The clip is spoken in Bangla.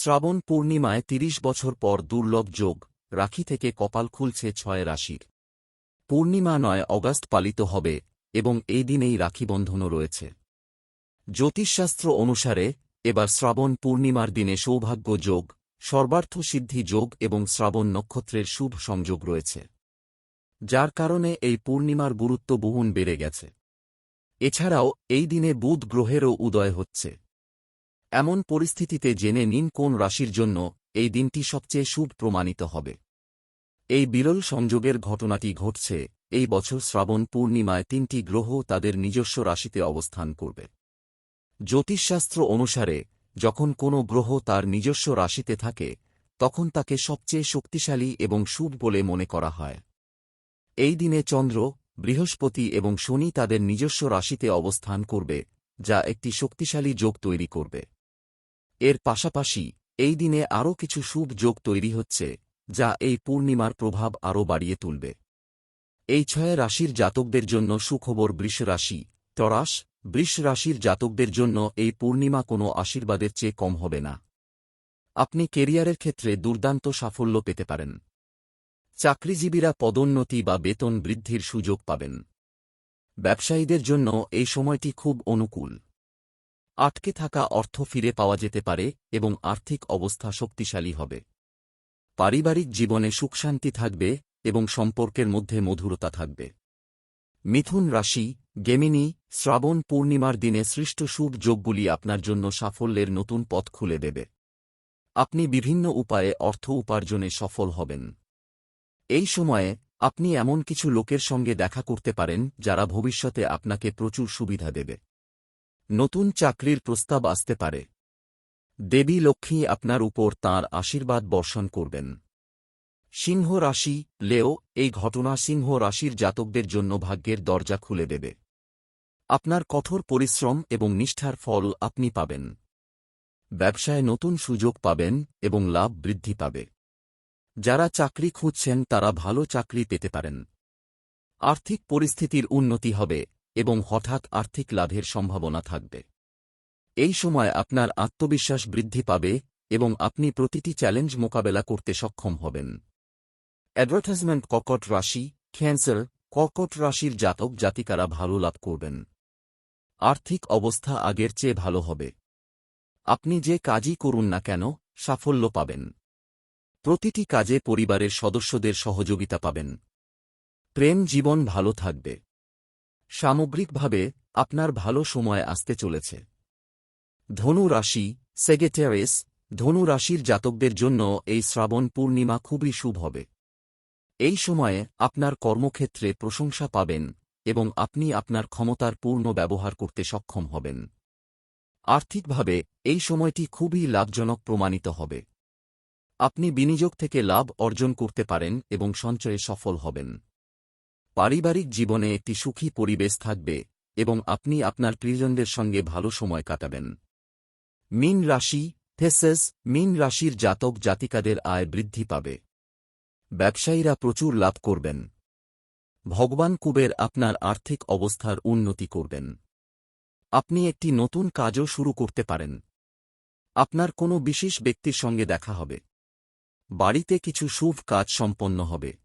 শ্রাবণ পূর্ণিমায় তিরিশ বছর পর দুর্লভ যোগ, রাখি থেকে কপাল খুলছে ছয় রাশির। পূর্ণিমা নয় অগাস্ট পালিত হবে, এবং এই দিনেই রাখিবন্ধনও রয়েছে। জ্যোতিষশাস্ত্র অনুসারে, এবার শ্রাবণ পূর্ণিমার দিনে সৌভাগ্য যোগ, সর্বার্থ সিদ্ধি যোগ এবং শ্রাবণ নক্ষত্রের শুভ সংযোগ রয়েছে। যার কারণে এই পূর্ণিমার গুরুত্ব বহুন বেড়ে গেছে। এছাড়াও এই দিনে বুধ গ্রহেরও উদয় হচ্ছে। এমন পরিস্থিতিতে জেনে নিন কোন রাশির জন্য এই দিনটি সবচেয়ে শুভ প্রমাণিত হবে। এই বিরল সংযোগের ঘটনাটি ঘটছে এই বছর শ্রাবণ পূর্ণিমায় তিনটি গ্রহ তাদের নিজস্ব রাশিতে অবস্থান করবে। জ্যোতিষশাস্ত্র অনুসারে, যখন কোনো গ্রহ তার নিজস্ব রাশিতে থাকে, তখন তাকে সবচেয়ে শক্তিশালী এবং শুভ বলে মনে করা হয়। এই দিনে চন্দ্র, বৃহস্পতি এবং শনি তাদের নিজস্ব রাশিতে অবস্থান করবে, যা একটি শক্তিশালী যোগ তৈরি করবে। এর পাশাপাশি, এই দিনে আরও কিছু শুভ যোগ তৈরি হচ্ছে, যা এই পূর্ণিমার প্রভাব আরও বাড়িয়ে তুলবে। এই ছয় রাশির জাতকদের জন্য সুখবর বৃষ রাশি, টরাস, বৃষ রাশির জাতকদের জন্য এই পূর্ণিমা কোনো আশীর্বাদের চেয়ে কম হবে না। আপনি কেরিয়ারের ক্ষেত্রে দুর্দান্ত সাফল্য পেতে পারেন। চাকরিজীবীরা পদোন্নতি বা বেতন বৃদ্ধির সুযোগ পাবেন। ব্যবসায়ীদের জন্য এই সময়টি খুব অনুকূল। আটকে থাকা অর্থ ফিরে পাওয়া যেতে পারে এবং আর্থিক অবস্থা শক্তিশালী হবে। পারিবারিক জীবনে সুখশান্তি থাকবে এবং সম্পর্কের মধ্যে মধুরতা থাকবে। মিথুন রাশি, গেমিনি, শ্রাবণ পূর্ণিমার দিনে সৃষ্ট শুভ যোগগুলি আপনার জন্য সাফল্যের নতুন পথ খুলে দেবে। আপনি বিভিন্ন উপায়ে অর্থ উপার্জনে সফল হবেন। এই সময়ে আপনি এমন কিছু লোকের সঙ্গে দেখা করতে পারেন যারা ভবিষ্যতে আপনাকে প্রচুর সুবিধা দেবে। নতুন চাকরির প্রস্তাব আসতে পারে। দেবী লক্ষ্মী আপনার উপর তাঁর আশীর্বাদ বর্ষণ করবেন। সিংহ রাশি, লেও, এই ঘটনা সিংহ রাশির জাতকদের জন্য ভাগ্যের দরজা খুলে দেবে। আপনার কঠোর পরিশ্রম এবং নিষ্ঠার ফল আপনি পাবেন। ব্যবসায় নতুন সুযোগ পাবেন এবং লাভ বৃদ্ধি পাবে। যারা চাকরি খুঁজছেন তারা ভালো চাকরি পেতে পারেন। আর্থিক পরিস্থিতির উন্নতি হবে এবং হঠাৎ আর্থিক লাভের সম্ভাবনা থাকবে। এই সময় আপনার আত্মবিশ্বাস বৃদ্ধি পাবে এবং আপনি প্রতিটি চ্যালেঞ্জ মোকাবেলা করতে সক্ষম হবেন। অ্যাডভার্টাইজমেন্ট কর্কট রাশি, ক্যান্সার, কর্কট রাশির জাতক জাতিকারা ভালো লাভ করবেন। আর্থিক অবস্থা আগের চেয়ে ভালো হবে। আপনি যে কাজই করুন না কেন, সাফল্য পাবেন। প্রতিটি কাজে পরিবারের সদস্যদের সহযোগিতা পাবেন। প্রেম জীবন ভালো থাকবে। সামগ্রিকভাবে আপনার ভালো সময় আসতে চলেছে। ধনু রাশি সেগেটেরিস ধনু রাশির জাতকদের জন্য এই শ্রাবণ পূর্ণিমা খুবই শুভ হবে। এই সময়ে আপনার কর্মক্ষেত্রে প্রশংসা পাবেন এবং আপনি আপনার ক্ষমতার পূর্ণ ব্যবহার করতে সক্ষম হবেন। আর্থিকভাবে এই সময়টি খুবই লাভজনক প্রমাণিত হবে। আপনি বিনিয়োগ থেকে লাভ অর্জন করতে পারেন এবং সঞ্চয়ে সফল হবেন। পারিবারিক জীবনে একটি সুখী পরিবেশ থাকবে এবং আপনি আপনার প্রিয়জনদের সঙ্গে ভালো সময় কাটাবেন। মিন রাশি, থেসেস, মিন রাশির জাতক জাতিকাদের আয় বৃদ্ধি পাবে। ব্যবসায়ীরা প্রচুর লাভ করবেন। ভগবান কুবের আপনার আর্থিক অবস্থার উন্নতি করবেন। আপনি একটি নতুন কাজও শুরু করতে পারেন। আপনার কোনো বিশেষ ব্যক্তির সঙ্গে দেখা হবে। বাড়িতে কিছু শুভ কাজ সম্পন্ন হবে।